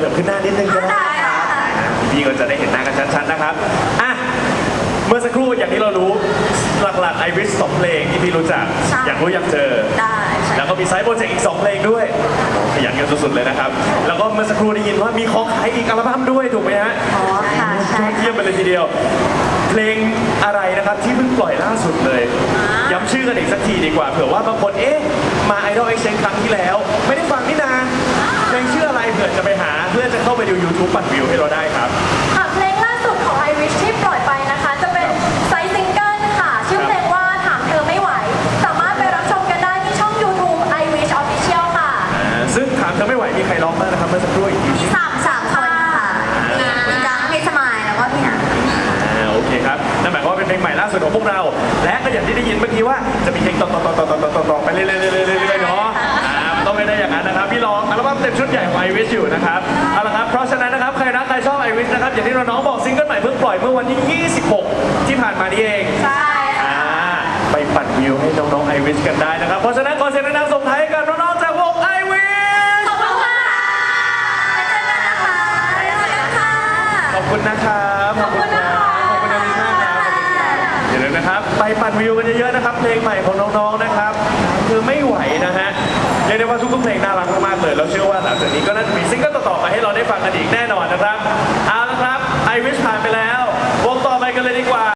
ยวเรากระเถิบขึ้นหน้านิดนึงก็ได้ครับพี่ก็จะได้เห็นหน้ากันชัดๆนะครับอะเมื่อสักครู่อย่างที่เรารู้หลักๆไอริชสองเพลงที่พี่รู้จัก ใช่ อยากรู้อยากเจอ ได้ใช่แล้วก็มีไซต์โปรเจกต์อีก 2 เพลงด้วยขยันกันสุดๆเลยนะครับ แล้วก็เมื่อสักครู่ได้ยินว่ามีของขายอีกอัลบั้มด้วยถูกไหมฮะอ๋อค่ะใช่เยี่ยมไปเลยทีเดียว เพลงอะไรนะครับที่เพิ่งปล่อยล่าสุดเลย ย้ำชื่อกันอีกสักทีดีกว่าเผื่อว่าบางคนเอ๊ะมา Idol Exchange ครั้งที่แล้ว ไม่ได้ฟังนี่นา เข้าไปดู YouTube ปั่นวิวให้เราได้ครับ ค่เพลงล่าสุดของ Irish ที่ปล่อยไปนะคะ จะเป็นไซส์ซิงเกิลค่ะ ชื่อเพลงว่าถามเธอไม่ไหว สามารถไปรับชมกันได้ที่ช่อง YouTube Irish Official ค่ะซึ่งถามเธอไม่ไหวมีใครร้องบ้างนะครับเมื่อสักครู่อีกทีสามสามคนค่ะมีกังมีสมายแล้วก็พี่หนังอ่าโอเคครับนั่นหมายว่าเป็นเพลงใหม่ล่าสุดของพวกเรา และก็อย่างที่ได้ยินเมื่อกี้ว่าจะมีเพลงต่อๆๆๆๆๆไปเรื่อยๆๆๆๆ มเต็มชุดใหญ่ของไอวิชอยู่นะครับเอาละครับเพราะฉะนั้นนะครับใครรักใครชอบไอวิชนะครับอย่างที่น้องๆบอกซิงเกิลใหม่เพิ่งปล่อยเมื่อวันที่ 26 ที่ผ่านมานี่เองใช่ค่ะอ่าไปปั่นวิวให้น้องๆไอวิชกันได้นะครับเพราะฉะนั้นขอเสียงดังๆส่งท้ายให้กับน้องๆจากวงไอวิชขอบคุณค่ะแล้วเจอกันนะคะแล้วเจอกันค่ะ ขอบคุณนะครับขอบคุณนะคะขอบคุณอาวิชมากครับขอบคุณครับอย่าลืมนะครับไปปั่นวิวกันเยอะๆนะครับเพลงใหม่ของน้องๆนะครับคือไม่ไหวนะฮะเรียกได้ว่าทุกๆ เพลงน่ารักมากๆเลย แล้วเชื่อว่าหลังจากนี้ก็น่าจะมีซิงเกิลต่อๆไปให้เราได้ฟังกันอีกแน่นอนนะครับ เอาละครับไอวิชผ่านไปแล้ววงต่อไปกันเลยดีกว่า